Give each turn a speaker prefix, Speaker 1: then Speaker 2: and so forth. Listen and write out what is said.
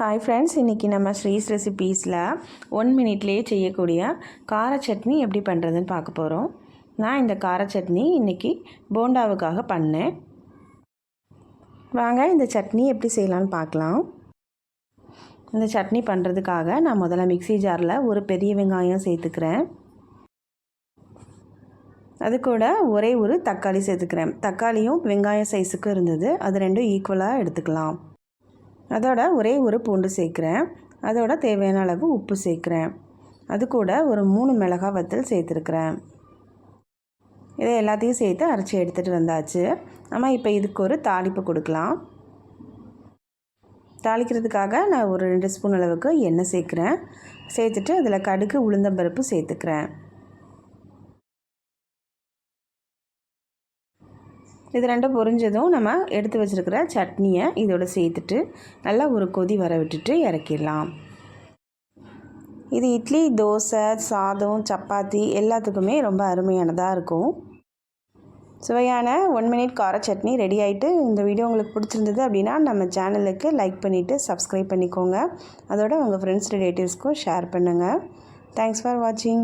Speaker 1: Hi friends இன்றைக்கி நம்ம ஸ்ரீஸ் ரெசிபீஸில் one மினிட்லேயே செய்யக்கூடிய கார சட்னி எப்படி பண்ணுறதுன்னு பார்க்க போகிறோம் நான் இந்த கார சட்னி இன்றைக்கி போண்டாவுக்காக பண்ணேன். வாங்க இந்த சட்னி எப்படி செய்யலான்னு பார்க்கலாம். இந்த சட்னி பண்ணுறதுக்காக நான் முதல்ல மிக்ஸி ஜாரில் ஒரு பெரிய வெங்காயம் சேர்த்துக்கிறேன். அது கூட ஒரே ஒரு தக்காளி சேர்த்துக்கிறேன். தக்காளியும் வெங்காயம் சைஸுக்கு இருந்தது. அது ரெண்டும் ஈக்குவலாக எடுத்துக்கலாம். அதோட ஒரே ஒரு பூண்டு சேர்க்குறேன். அதோட தேவையான அளவு உப்பு சேர்க்குறேன். அது கூட ஒரு மூணு மிளகாய் வத்தல் சேர்த்துருக்குறேன். இதை எல்லாத்தையும் சேர்த்து அரைச்சி எடுத்துகிட்டு வந்தாச்சு. நம்ம இப்போ இதுக்கு ஒரு தாளிப்பு கொடுக்கலாம். தாளிக்கிறதுக்காக நான் ஒரு ரெண்டு ஸ்பூன் அளவுக்கு எண்ணெய் சேர்க்குறேன். சேர்த்துட்டு அதில் கடுகு உளுந்தம்பருப்பு சேர்த்துக்கிறேன். இது ரெண்டும் பொரிஞ்சதும் நம்ம எடுத்து வச்சுருக்கிற சட்னியை இதோட சேர்த்துட்டு நல்லா ஒரு கொதி வர விட்டுட்டு இறக்கிடலாம். இது இட்லி தோசை சாதம் சப்பாத்தி எல்லாத்துக்குமே ரொம்ப அருமையானதாக இருக்கும். சுவையான ஒன் மினிட் கார சட்னி ரெடி ஆகிட்டு இந்த வீடியோ உங்களுக்கு பிடிச்சிருந்தது அப்படின்னா நம்ம சேனலுக்கு லைக் பண்ணிவிட்டு சப்ஸ்கிரைப் பண்ணிக்கோங்க. அதோட உங்கள் ஃப்ரெண்ட்ஸ் ரிலேட்டிவ்ஸ்க்கும் ஷேர் பண்ணுங்கள் தேங்க்ஸ் ஃபார் வாட்சிங்